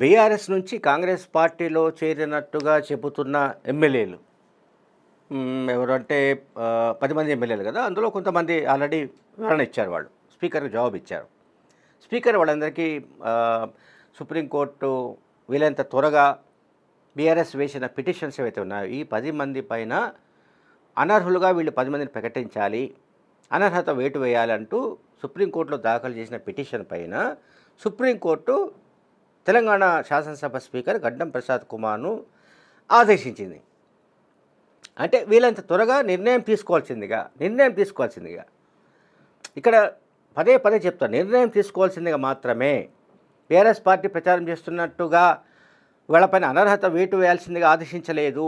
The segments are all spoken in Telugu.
బీఆర్ఎస్ నుంచి కాంగ్రెస్ పార్టీలో చేరినట్టుగా చెబుతున్న ఎమ్మెల్యేలు. ఎవరంటే పది మంది ఎమ్మెల్యేలు కదా? అందులో కొంతమంది ఆల్రెడీ వివరణ ఇచ్చారు వాళ్ళు. స్పీకర్కి జవాబు ఇచ్చారు. స్పీకర్ వాళ్ళందరికీ సుప్రీంకోర్టు వీలైనంత త్వరగా బీఆర్ఎస్ వేసిన పిటిషన్స్ ఏవైతే ఉన్నాయో ఈ పది మంది పైన అనర్హులుగా వీళ్ళు పది మందిని ప్రకటించాలి అనర్హత వేటు వేయాలంటూ సుప్రీంకోర్టులో దాఖలు చేసిన పిటిషన్ పైన సుప్రీంకోర్టు తెలంగాణ శాసనసభ స్పీకర్ గడ్డం ప్రసాద్ కుమార్ను ఆదేశించింది. అంటే వీలంత త్వరగా నిర్ణయం తీసుకోవాల్సిందిగా నిర్ణయం తీసుకోవాల్సిందిగా. ఇక్కడ పదే పదే చెప్తాను నిర్ణయం తీసుకోవాల్సిందిగా మాత్రమే బీఆర్ఎస్ పార్టీ ప్రచారం చేస్తున్నట్టుగా వీళ్ళపైన అనర్హత వేటు వేయాల్సిందిగా ఆదేశించలేదు.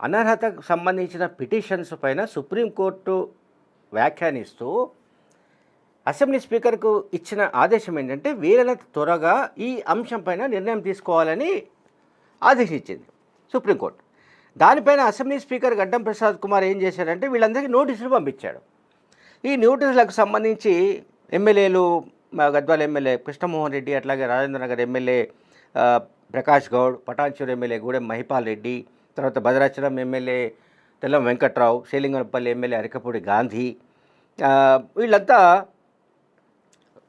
అనర్హతకు సంబంధించిన పిటిషన్స్ పైన సుప్రీంకోర్టు వ్యాఖ్యానిస్తూ అసెంబ్లీ స్పీకర్కు ఇచ్చిన ఆదేశం ఏంటంటే వీలైనంత త్వరగా ఈ అంశంపైన నిర్ణయం తీసుకోవాలని ఆదేశించింది సుప్రీంకోర్టు. దానిపైన అసెంబ్లీ స్పీకర్ గడ్డం ప్రసాద్ కుమార్ ఏం చేశారంటే వీళ్ళందరికీ నోటీసులు పంపించాడు. ఈ నోటీసులకు సంబంధించి ఎమ్మెల్యేలు గద్వాల ఎమ్మెల్యే కృష్ణమోహన్ రెడ్డి అట్లాగే రాజేంద్ర నగర్ ఎమ్మెల్యే ప్రకాష్ గౌడ్ పటాన్చూరు ఎమ్మెల్యే గూడెం మహిపాల్ రెడ్డి తర్వాత భద్రాచలం ఎమ్మెల్యే తెల్లం వెంకట్రావు శ్రీలింగనపల్లి ఎమ్మెల్యే అరికపూడి గాంధీ వీళ్ళంతా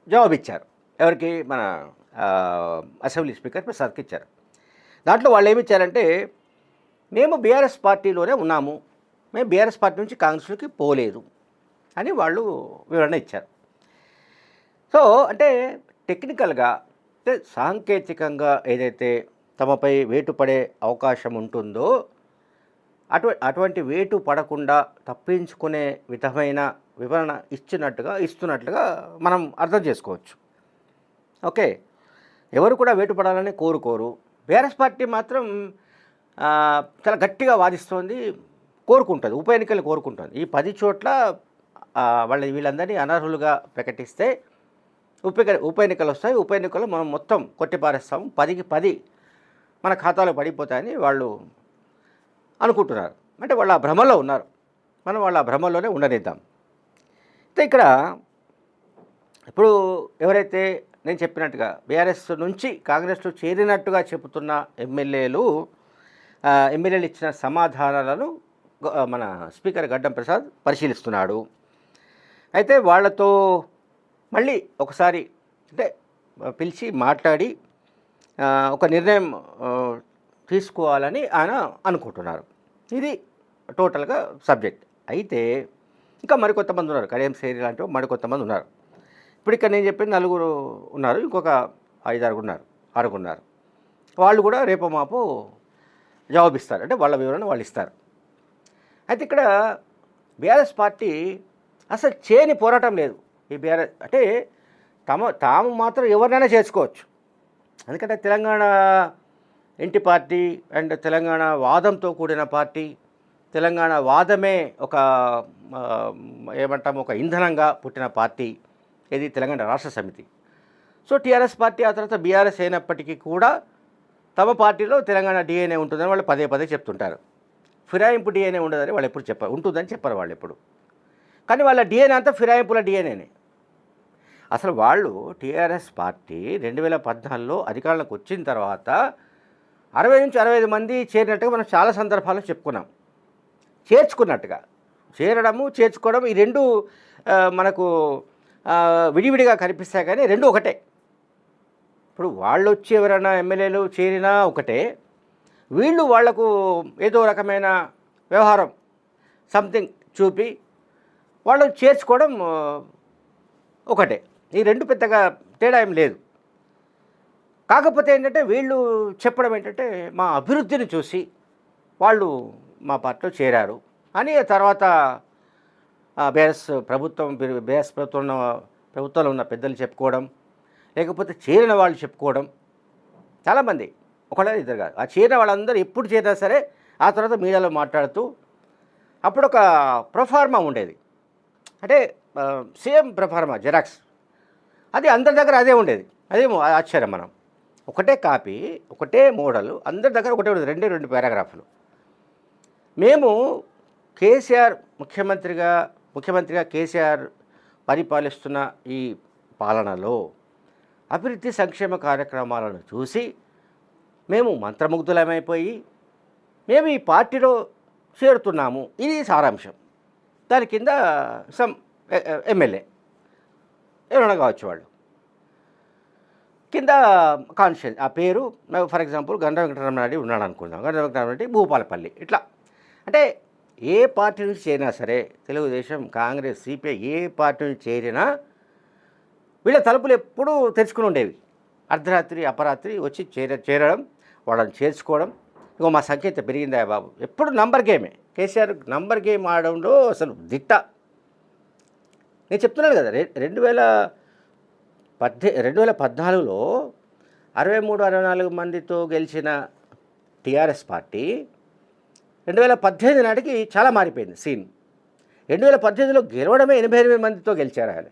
వీళ్ళంతా జవాబిచ్చారు. ఎవరికి? మన అసెంబ్లీ స్పీకర్ ప్రసాద్కి ఇచ్చారు. దాంట్లో వాళ్ళు ఏమి ఇచ్చారంటే మేము బీఆర్ఎస్ పార్టీలోనే ఉన్నాము. మేము బీఆర్ఎస్ పార్టీ నుంచి కాంగ్రెస్లోకి పోలేదు. అని వాళ్ళు వివరణ ఇచ్చారు. సో అంటే టెక్నికల్గా అంటే సాంకేతికంగా ఏదైతే తమపై వేటు పడే అవకాశం ఉంటుందో అటు అటువంటి వేటు పడకుండా తప్పించుకునే విధమైన వివరణ ఇచ్చినట్టుగా ఇస్తున్నట్లుగా మనం అర్థం చేసుకోవచ్చు. ఓకే. ఎవరు కూడా వేటు పడాలని కోరుకోరు. బీఆర్ఎస్ పార్టీ మాత్రం చాలా గట్టిగా వాదిస్తోంది కోరుకుంటుంది ఉప ఎన్నికలు కోరుకుంటుంది. ఈ పది చోట్ల వాళ్ళ వీళ్ళందరినీ అనర్హులుగా ప్రకటిస్తే ఉప ఉప ఎన్నికలు వస్తాయి. ఉప ఎన్నికలు మనం మొత్తం కొట్టిపారేస్తాము. పదికి పది మన ఖాతాలో పడిపోతాయని వాళ్ళు అనుకుంటున్నారు. అంటే వాళ్ళు ఆ భ్రమలో ఉన్నారు. మనం వాళ్ళ భ్రమలోనే ఉండనిద్దాం. అయితే ఇక్కడ ఇప్పుడు ఎవరైతే నేను చెప్పినట్టుగా బీఆర్ఎస్ నుంచి కాంగ్రెస్లో చేరినట్టుగా చెబుతున్న ఎమ్మెల్యేలు ఎమ్మెల్యేలు ఇచ్చిన సమాధానాలను మన స్పీకర్ గడ్డం ప్రసాద్ పరిశీలిస్తున్నాడు. అయితే వాళ్ళతో మళ్ళీ ఒకసారి అంటే పిలిచి మాట్లాడి ఒక నిర్ణయం తీసుకోవాలని ఆయన అనుకుంటున్నారు. ఇది టోటల్గా సబ్జెక్ట్. అయితే ఇంకా మరికొంతమంది ఉన్నారు. కడియం సేరి లాంటి మరికొంతమంది ఉన్నారు. ఇప్పుడు ఇక్కడ నేను చెప్పిన నలుగురు ఉన్నారు. ఇంకొక ఐదారు ఉన్నారు. ఆరుగున్నారు వాళ్ళు కూడా రేపు మాపు జవాబిస్తారు అంటే వాళ్ళ వివరణ వాళ్ళు ఇస్తారు. అయితే ఇక్కడ బీఆర్ఎస్ పార్టీ అసలు చేయని పోరాటం లేదు. ఈ బీఆర్ఎస్ అంటే తమ తాము మాత్రం ఎవరినైనా చేసుకోవచ్చు. ఎందుకంటే తెలంగాణ ఇంటి పార్టీ అండ్ తెలంగాణ వాదంతో కూడిన పార్టీ. తెలంగాణ వాదమే ఒక ఏమంటాం ఒక ఇంధనంగా పుట్టిన పార్టీ. ఇది తెలంగాణ రాష్ట్ర సమితి. సో టీఆర్ఎస్ పార్టీ ఆ తర్వాత బీఆర్ఎస్ అయినప్పటికీ కూడా తమ పార్టీలో తెలంగాణ డిఎన్ఏ ఉంటుందని వాళ్ళు పదే పదే చెప్తుంటారు. ఫిరాయింపు డిఎన్ఏ ఉండదని వాళ్ళు ఎప్పుడు చెప్పారు ఉంటుందని చెప్పారు వాళ్ళు ఎప్పుడు. కానీ వాళ్ళ డిఎన్ఏ అంతా ఫిరాయింపుల డిఎన్ఏనే. అసలు వాళ్ళు టీఆర్ఎస్ పార్టీ రెండు వేల పద్నాలుగులో అధికారంలోకి వచ్చిన తర్వాత అరవై నుంచి అరవై ఐదు మంది చేరినట్టుగా మనం చాలా సందర్భాల్లో చెప్పుకున్నాం. చేర్చుకున్నట్టుగా. చేరడము చేర్చుకోవడం ఈ రెండు మనకు విడివిడిగా కనిపిస్తాయి కానీ రెండు ఒకటే. ఇప్పుడు వాళ్ళు వచ్చి ఎవరైనా ఎమ్మెల్యేలు చేరినా ఒకటే. వీళ్ళు వాళ్ళకు ఏదో రకమైన వ్యవహారం సంథింగ్ చూపి వాళ్ళు చేర్చుకోవడం ఒకటే. ఈ రెండు పెద్దగా తేడా ఏం లేదు. కాకపోతే ఏంటంటే వీళ్ళు చెప్పడం ఏంటంటే మా అభివృద్ధిని చూసి వాళ్ళు మా పార్టీలో చేరారు. అని ఆ తర్వాత బేఎస్ ప్రభుత్వం బేఎస్ ప్రభుత్వం ఉన్న ప్రభుత్వంలో ఉన్న పెద్దలు చెప్పుకోవడం లేకపోతే చేరిన వాళ్ళు చెప్పుకోవడం చాలామంది ఒకళ్ళ ఇద్దరు కాదు. ఆ చేరిన వాళ్ళందరూ ఎప్పుడు చేరినా సరే ఆ తర్వాత మీడియాలో మాట్లాడుతూ అప్పుడు ఒక ప్రొఫార్మా ఉండేది. అంటే సేమ్ ప్రొఫార్మా జెరాక్స్. అది అందరి దగ్గర అదే ఉండేది. అదేమో ఆశ్చర్యం మనం. ఒకటే కాపీ ఒకటే మోడల్ అందరి దగ్గర ఒకటే ఉండదు రెండే రెండు పారాగ్రాఫ్లు. మేము కేసీఆర్ ముఖ్యమంత్రిగా ముఖ్యమంత్రిగా కేసీఆర్ పరిపాలిస్తున్న ఈ పాలనలో అభివృద్ధి సంక్షేమ కార్యక్రమాలను చూసి మేము మంత్రముగ్ధులమైపోయి మేము ఈ పార్టీలో చేరుతున్నాము. ఇది సారాంశం. దాని కింద సమ్ ఎమ్మెల్యే ఎవరైనా కావచ్చు వాళ్ళు. కింద కాన్షియస్ ఆ పేరు ఫర్ ఎగ్జాంపుల్ గండ్ర వెంకటరమణారెడ్డి ఉన్నాడు అనుకుందాం. గండ్ర వెంకటరమణారెడ్డి భూపాలపల్లి ఇట్లా. అంటే ఏ పార్టీ నుంచి చేరినా సరే తెలుగుదేశం కాంగ్రెస్ సిపిఐ ఏ పార్టీ నుంచి చేరినా వీళ్ళ తలుపులు ఎప్పుడూ తెరుచుకుని ఉండేవి. అర్ధరాత్రి అపరాత్రి వచ్చి చేర చేరడం వాళ్ళని చేర్చుకోవడం. ఇంకో మా సంఖ్య పెరిగిందా బాబు? ఎప్పుడు నంబర్ గేమే. కేసీఆర్ నంబర్ గేమ్ ఆడడంలో అసలు దిట్ట. నేను చెప్తున్నాను కదా రెండు వేల పద్దె రెండు వేల పద్నాలుగులో అరవై మూడు అరవై నాలుగు మందితో గెలిచిన టీఆర్ఎస్ పార్టీ రెండు వేల పద్దెనిమిది నాటికి చాలా మారిపోయింది సీన్. రెండు వేల పద్దెనిమిదిలో గెలవడమే ఎనభై ఎనిమిది మందితో గెలిచారు ఆయన.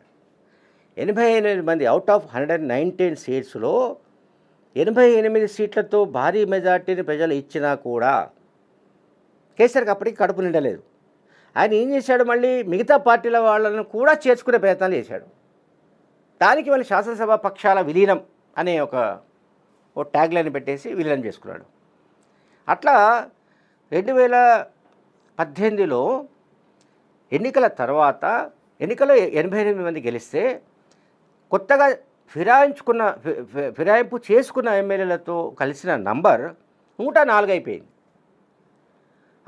ఎనభై ఎనిమిది మంది out of hundred and nineteen సీట్స్లో ఎనభై ఎనిమిది సీట్లతో భారీ మెజార్టీని ప్రజలు ఇచ్చినా కూడా కేసీఆర్కి అప్పటికి కడుపు నిండలేదు. ఆయన ఏం చేశాడు మళ్ళీ? మిగతా పార్టీల వాళ్ళను కూడా చేర్చుకునే ప్రయత్నాలు చేశాడు. దానికి మళ్ళీ శాసనసభ పక్షాల విలీనం అనే ఒక ఓ ట్యాగ్లైన్ పెట్టేసి విలీనం చేసుకున్నాడు. అట్లా రెండు వేల పద్దెనిమిదిలో ఎన్నికల తర్వాత ఎన్నికలో ఎనభై ఎనిమిది మంది గెలిస్తే కొత్తగా ఫిరాయించుకున్న ఫి- ఫిరాయింపు చేసుకున్న ఎమ్మెల్యేలతో కలిసిన నంబర్ నూట నాలుగు అయిపోయింది.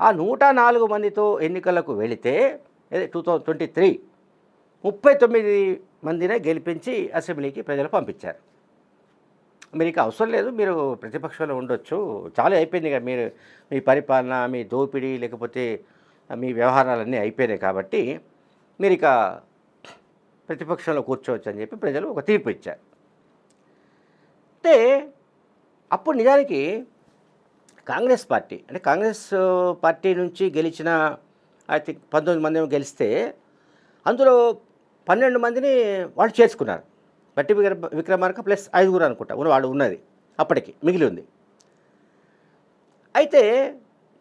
ఆ నూట నాలుగు మందితో ఎన్నికలకు వెళితే టూ థౌజండ్ ట్వంటీ త్రీ ముప్పై తొమ్మిది మందినే గెలిపించి అసెంబ్లీకి ప్రజలు పంపించారు. మీకు అవసరం లేదు మీరు ప్రతిపక్షంలో ఉండొచ్చు. చాలా అయిపోయింది కదా మీరు మీ పరిపాలన మీ దోపిడీ లేకపోతే మీ వ్యవహారాలన్నీ అయిపోయినాయి కాబట్టి మీరు ఇక ప్రతిపక్షంలో కూర్చోవచ్చు అని చెప్పి ప్రజలు ఒక తీర్పు ఇచ్చారు. అంటే అప్పుడు నిజానికి కాంగ్రెస్ పార్టీ అంటే కాంగ్రెస్ పార్టీ నుంచి గెలిచిన ఐ థింక్ పంతొమ్మిది మంది గెలిస్తే అందులో పన్నెండు మందిని వాళ్ళు చేర్చుకున్నారు. బట్టి విక్ర విక్రమార్క ప్లస్ ఐదుగురు అనుకుంటా ఉన్న వాళ్ళు ఉన్నది అప్పటికి మిగిలి ఉంది. అయితే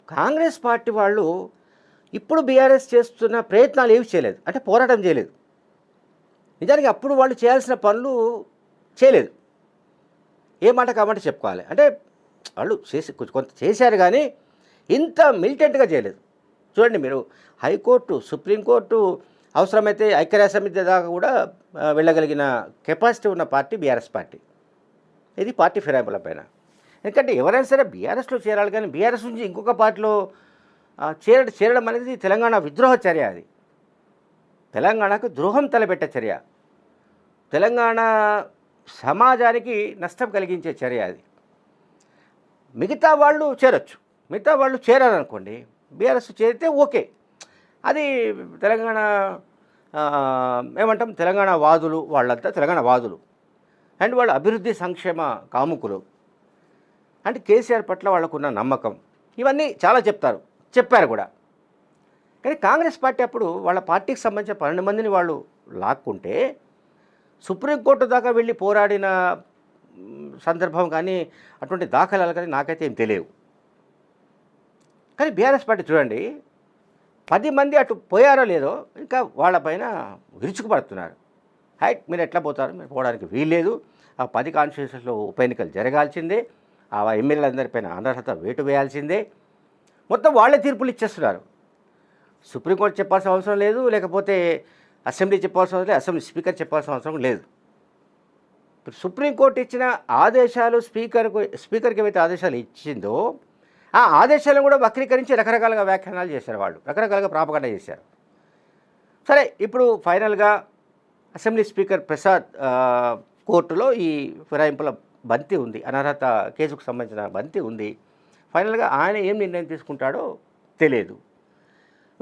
కాంగ్రెస్ పార్టీ వాళ్ళు ఇప్పుడు బీఆర్ఎస్ చేస్తున్న ప్రయత్నాలు ఏవి చేయలేదు అంటే పోరాటం చేయలేదు. నిజానికి అప్పుడు వాళ్ళు చేయాల్సిన పనులు చేయలేదు. ఏ మాట కాబట్టి చెప్పుకోవాలి. అంటే వాళ్ళు చేసి కొంత చేశారు కానీ ఇంత మిలిటెంట్గా చేయలేదు. చూడండి మీరు హైకోర్టు సుప్రీంకోర్టు అవసరమైతే ఐక్యరాజ్యసమితి దాకా కూడా వెళ్ళగలిగిన కెపాసిటీ ఉన్న పార్టీ బీఆర్ఎస్ పార్టీ. ఇది పార్టీ ఫిరాయింపుల పైన. ఎందుకంటే ఎవరైనా సరే బీఆర్ఎస్లో చేరాలి కానీ బీఆర్ఎస్ నుంచి ఇంకొక పార్టీలో చేర చేరడం అనేది తెలంగాణ విద్రోహ చర్య అది. తెలంగాణకు ద్రోహం తలపెట్టే చర్య. తెలంగాణ సమాజానికి నష్టం కలిగించే చర్య అది. మిగతా వాళ్ళు చేరొచ్చు. మిగతా వాళ్ళు చేరారనుకోండి బీఆర్ఎస్ చేరితే ఓకే. అది తెలంగాణ ఏమంటాం? తెలంగాణ వాదులు వాళ్ళంతా తెలంగాణ వాదులు. అండ్ వాళ్ళ అభివృద్ధి సంక్షేమ కాముకులు. అంటే కేసీఆర్ పట్ల వాళ్ళకున్న నమ్మకం. ఇవన్నీ చాలా చెప్తారు. చెప్పారు కూడా. కానీ కాంగ్రెస్ పార్టీ అప్పుడు వాళ్ళ పార్టీకి సంబంధించిన పన్నెండు మందిని వాళ్ళు లాక్కుంటే సుప్రీంకోర్టు దాకా వెళ్ళి పోరాడిన సందర్భం కానీ అటువంటి దాఖలాలు కానీ నాకైతే ఏం తెలియవు. కానీ బీఆర్ఎస్ పార్టీ చూడండి పది మంది అటు పోయారో లేదో ఇంకా వాళ్ళపైన విరుచుకుపడుతున్నారు. హైట్ మీరు ఎట్లా పోతారు? మీరు పోవడానికి వీల్లేదు. ఆ పది కాన్స్టిట్యూషన్స్లో ఉప ఎన్నికలు జరగాల్సిందే. ఆ ఎమ్మెల్యేలందరిపైన అనర్హత వేటు వేయాల్సిందే. మొత్తం వాళ్ళే తీర్పులు ఇచ్చేస్తున్నారు. సుప్రీంకోర్టు చెప్పాల్సిన అవసరం లేదు. లేకపోతే అసెంబ్లీ చెప్పాల్సిన అవసరం లేదు. అసెంబ్లీ స్పీకర్ చెప్పాల్సిన అవసరం లేదు. ఇప్పుడు సుప్రీంకోర్టు ఇచ్చిన ఆదేశాలు స్పీకర్కు స్పీకర్కి ఏవైతే ఆదేశాలు ఇచ్చిందో ఆ ఆదేశాలను కూడా వక్రీకరించి రకరకాలుగా వ్యాఖ్యానాలు చేశారు వాళ్ళు. రకరకాలుగా ప్రాపగండ చేశారు. సరే ఇప్పుడు ఫైనల్గా అసెంబ్లీ స్పీకర్ ప్రసాద్ కోర్టులో ఈ ఫిరాయింపుల బంతి ఉంది. అనర్హత కేసుకు సంబంధించిన బంతి ఉంది. ఫైనల్గా ఆయన ఏం నిర్ణయం తీసుకుంటాడో తెలియదు.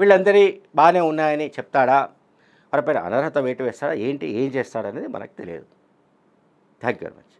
వీళ్ళందరి బాగానే ఉన్నాయని చెప్తాడా? వారిపైన అనర్హత వేటు వేస్తాడా? ఏంటి? ఏం చేస్తాడనేది మనకు తెలియదు. Thank you very much